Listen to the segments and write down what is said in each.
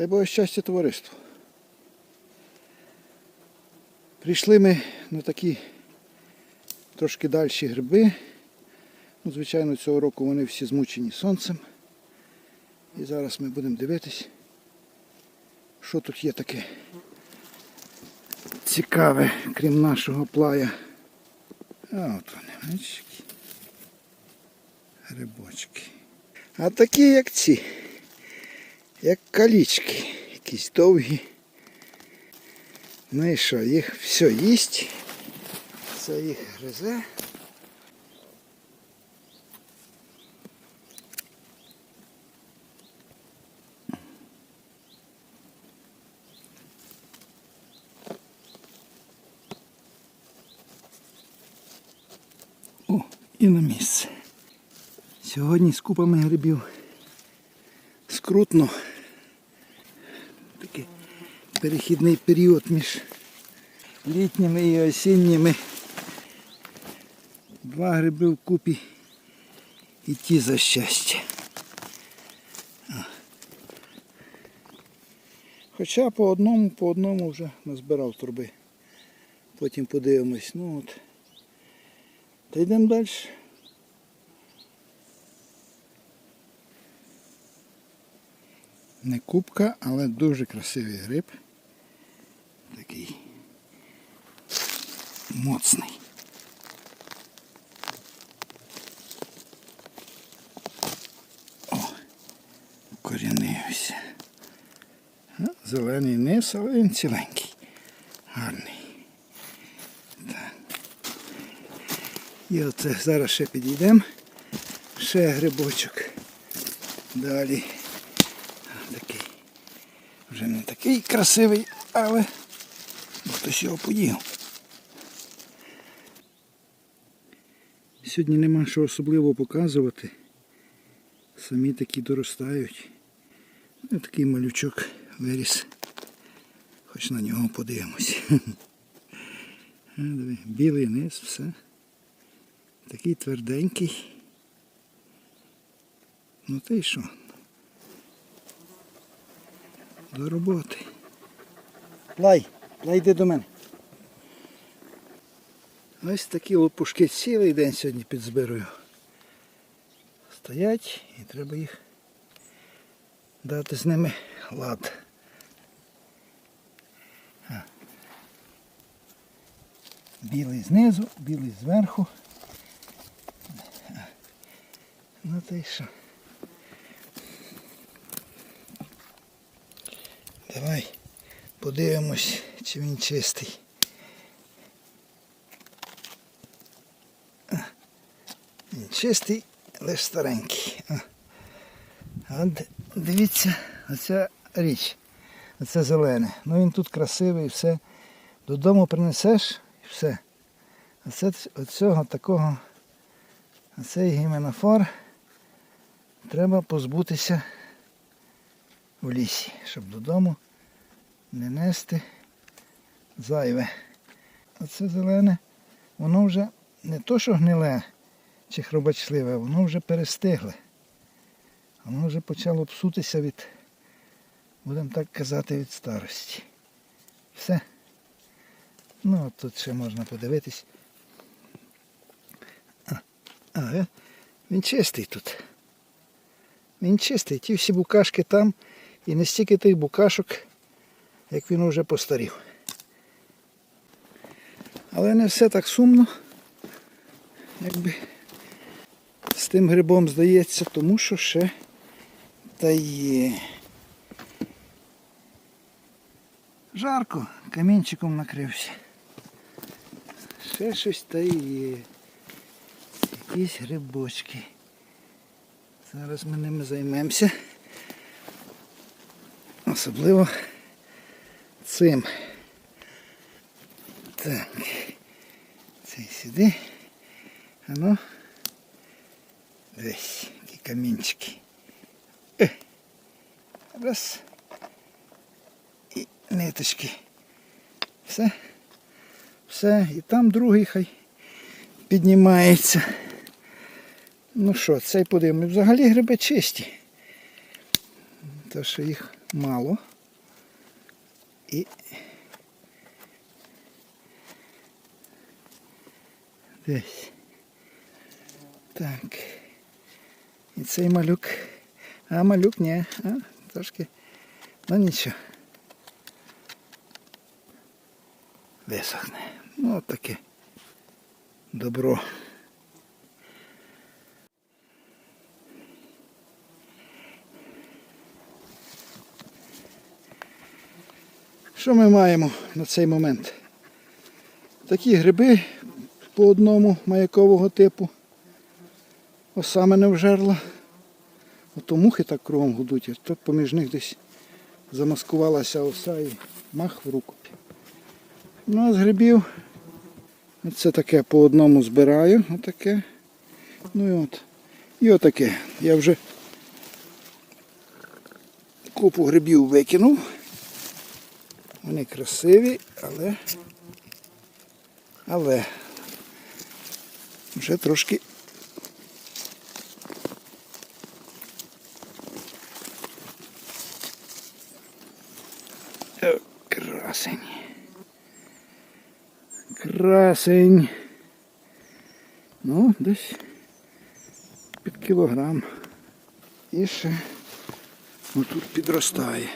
Дай Боже щастя товариству. Прийшли ми на такі трошки дальші гриби. Ну, звичайно, цього року вони всі змучені сонцем. І зараз ми будемо дивитись, що тут є таке цікаве, крім нашого плая. А от вони, грибочки. А такі, як ці, як калічки, якісь довгі. Ну і що, їх все їсть. Це їх гризе. О, і на місце. Сьогодні з купами грибів скрутно. Перехідний період між літніми і осінніми. Два гриби в купі і ті за щастя. Хоча по одному, по одному вже назбирав труби. Потім подивимось. Ну от. Та йдемо далі. Не кубка, але дуже красивий гриб. Такий моцний. О, корінився. Зелений низ, але він ціленький. Гарний. Так. І оце зараз ще підійдемо. Ще грибочок. Далі. Такий. Вже не такий красивий, але хтось його. Сьогодні нема що особливо показувати. Самі такі доростають. Ось такий малючок виріс. Хоч на нього подивимось. Диви, Білий низ, все. Такий тверденький. Ну ти що? До роботи. Плай, плай йди до мене. Ось такі лопушки цілий день сьогодні підзбирую. Стоять і треба їх дати з ними лад. Білий знизу, білий зверху. Ну та й що? Давай подивимось, чи він чистий. Він чистий, лише старенький. От дивіться, оця річ. Оце зелене. Ну він тут красивий, все. Додому принесеш і все. Оце оцього такого, оцей гіменофор треба позбутися в лісі, щоб додому не нести зайве. Оце зелене, воно вже не то, що гниле чи хробачливе, воно вже перестигле. Воно вже почало псутися від, будемо так казати, від старості. Все. Ну, от тут ще можна подивитись. А, а е, він чистий тут. Він чистий. Ті всі букашки там і не стільки тих букашок, як він вже постарів. Але не все так сумно, якби з тим грибом здається, тому що ще та є. Жарко, камінчиком накрився. Ще щось та є. Якісь грибочки. Зараз ми ними займемося. Особливо цим. Так. Цей сюди. А ну. Десь, які камінчики. Е. Раз. І ниточки. Все. Все. І там другий хай піднімається. Ну що, цей подивимо. Взагалі гриби чисті. Те, що їх мало. І десь. Так. І цей малюк. А малюк ні. А, трошки. Ну нічого. Висохне. Ну от таке. Добро. Що ми маємо на цей момент? Такі гриби по одному маякового типу. Осамene в жерла. Ото мухи так кругом гудуть, то поміж них десь замаскувалася оса і мах в руку. Ну а з грибів це таке по одному збираю, отаке. Ну і от. І отаке. Я вже купу грибів викинув. Вони красиві, але але вже трошки О, красень. Красень. Ну, десь під кілограм. І ще отут підростає.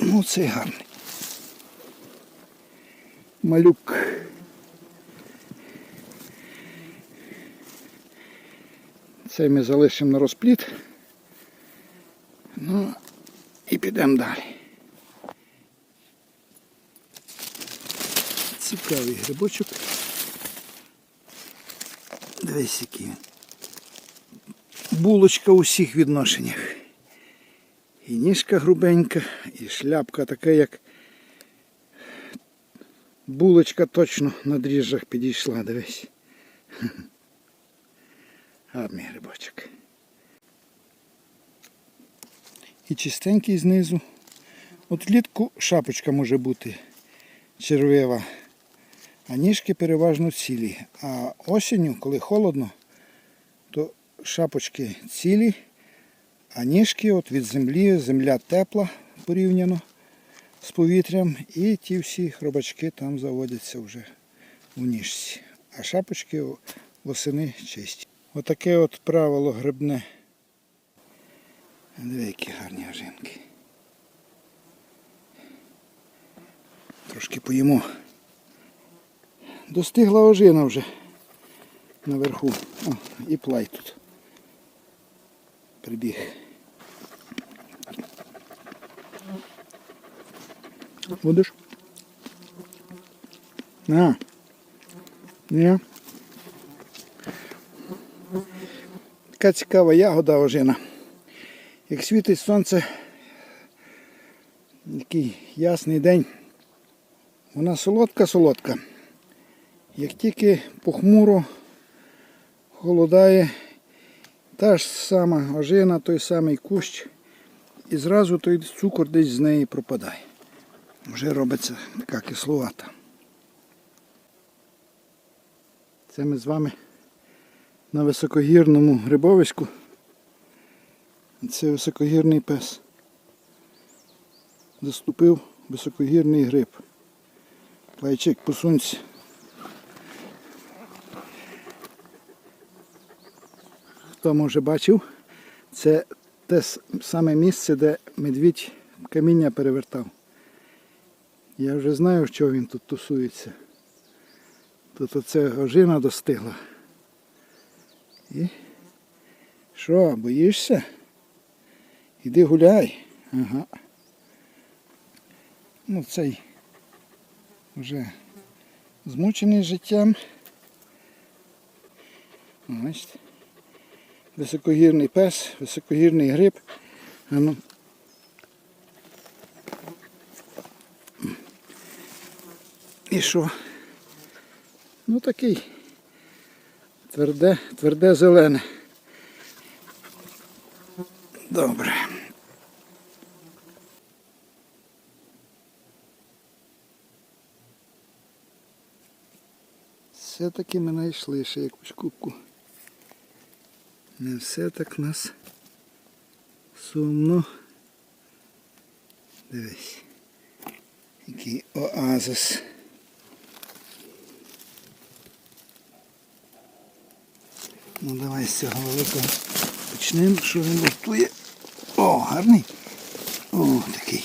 Ну, цей гарний. Малюк. Цей ми залишимо на розпліт. Ну і підемо далі. Цікавий грибочок. Дивись, який. Булочка у всіх відношеннях. І ніжка грубенька, і шляпка така, як булочка точно на дріжджах підійшла, дивись. Гарний грибочок. І чистенький знизу. От влітку шапочка може бути червива, а ніжки переважно цілі. А осінню, коли холодно, то шапочки цілі, а ніжки от від землі, земля тепла порівняно з повітрям, і ті всі хробачки там заводяться вже в ніжці. А шапочки восени чисті. Отаке от правило грибне. Диви, які гарні ожинки. Трошки поїмо. Достигла ожина вже наверху. О, і плай тут. Прибіг. Будеш? На. Ні. Така цікава ягода ожина. Як світить сонце, такий ясний день, вона солодка-солодка. Як тільки похмуро холодає, та ж сама ожина, той самий кущ, і зразу той цукор десь з неї пропадає. Вже робиться така кисловата. Це ми з вами на високогірному грибовиську. Це високогірний пес. Заступив високогірний гриб. Плайчик, посунься. Хто може бачив, це те саме місце, де медвідь каміння перевертав. Я вже знаю, що він тут тусується. Тут оце ожина достигла. І що, боїшся? Іди гуляй. Ага. Ну цей вже змучений життям. Бачите. Високогірний пес, високогірний гриб. А ну. І що? Ну такий тверде, тверде зелене. Добре. Все-таки ми знайшли ще якусь кубку. Не все так нас Сумно. Дивись. Який оазис. Ну давай з цього великого почнемо, що він луштує. О, гарний. О, такий.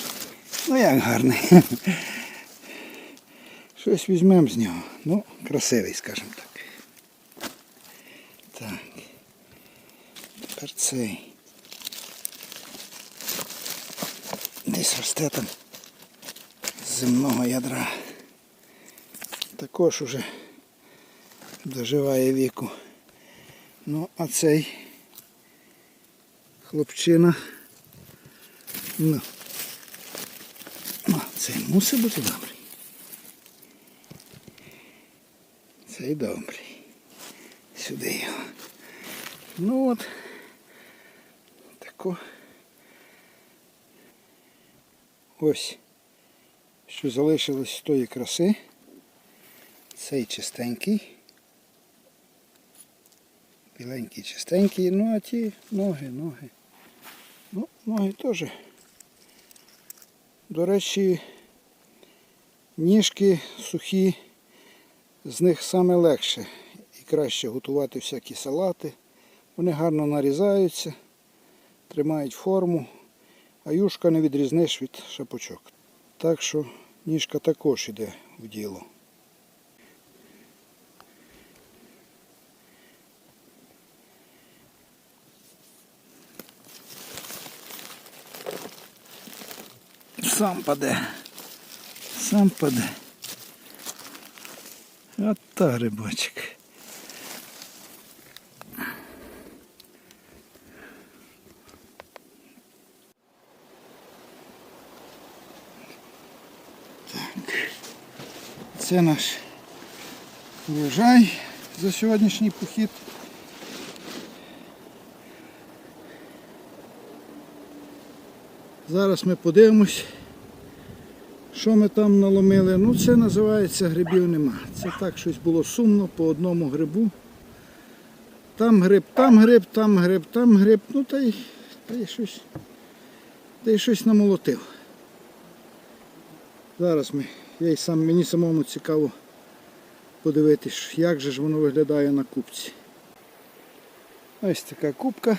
Ну як гарний. Щось візьмемо з нього. Ну, красивий, скажімо так. Так. Тепер цей. Десь росте там земного ядра. Також уже доживає віку. Ну, а цей хлопчина. Ну. Ну, цей мусить бути добрий. Цей добрий. Сюди його. Ну от. Тако. Ось. Що залишилось з тої краси. Цей чистенький. Біленький, чистенький. Ну а ті ноги, ноги. Ну, ноги теж. До речі, ніжки сухі, з них саме легше і краще готувати всякі салати. Вони гарно нарізаються, тримають форму, а юшка не відрізниш від шапочок. Так що ніжка також йде в діло. Сам паде. Сам паде. От та грибочок. Так. Це наш врожай за сьогоднішній похід. Зараз ми подивимось, що ми там наломили. Ну це називається грибів нема. Це так щось було сумно по одному грибу. Там гриб, там гриб, там гриб, там гриб. Ну та й, та й щось. Та й щось намолотив. Зараз ми, я й сам, мені самому цікаво подивитись, як же ж воно виглядає на купці. Ось така кубка.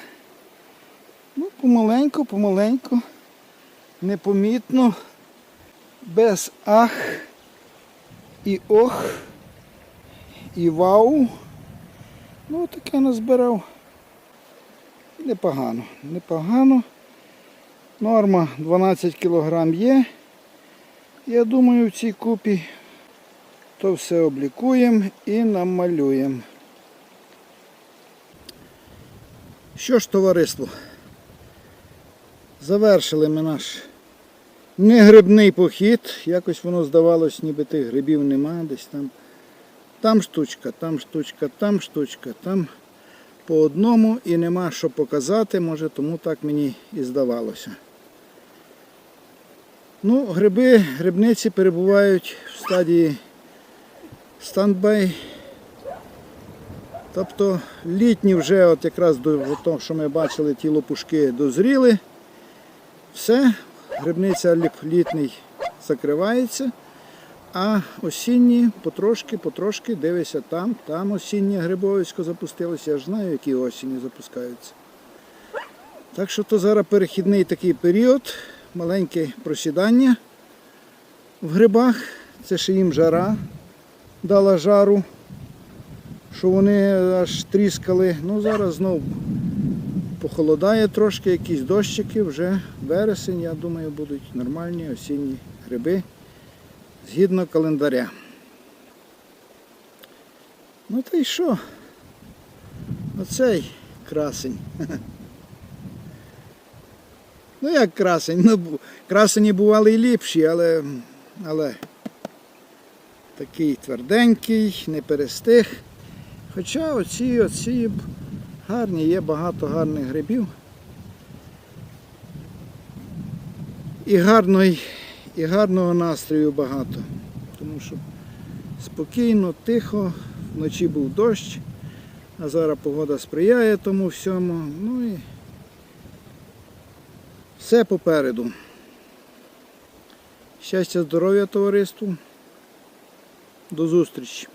Ну, помаленьку, помаленьку непомітно, без ах і ох, і вау. Ну, таке назбирав. Непогано, непогано. Норма 12 кг є. Я думаю, в цій купі то все облікуємо і намалюємо. Що ж, товариство? Завершили ми наш негрибний похід. Якось воно здавалось, ніби тих грибів нема. Десь там. Там штучка, там штучка, там штучка, там по одному і нема що показати, може тому так мені і здавалося. Ну, гриби, грибниці перебувають в стадії стандбай. Тобто літні вже от якраз до того, що ми бачили, ті лопушки дозріли. Все, грибниця літний закривається, а осінні потрошки, потрошки дивися там, там осіннє грибовисько запустилося. Я ж знаю, які осінні запускаються. Так що то зараз перехідний такий період, маленьке просідання в грибах. Це ще їм жара дала жару, що вони аж тріскали. Ну зараз знову похолодає трошки, якісь дощики, вже вересень, я думаю, будуть нормальні осінні гриби згідно календаря. Ну та й що? Оцей красень. Ну як красень? Ну, красені бували і ліпші, але, але такий тверденький, не перестиг. Хоча оці, оці гарні, є багато гарних грибів. І гарної, і гарного настрою багато. Тому що спокійно, тихо, вночі був дощ, а зараз погода сприяє тому всьому. Ну і Все попереду. Щастя, здоров'я товариству. До зустрічі!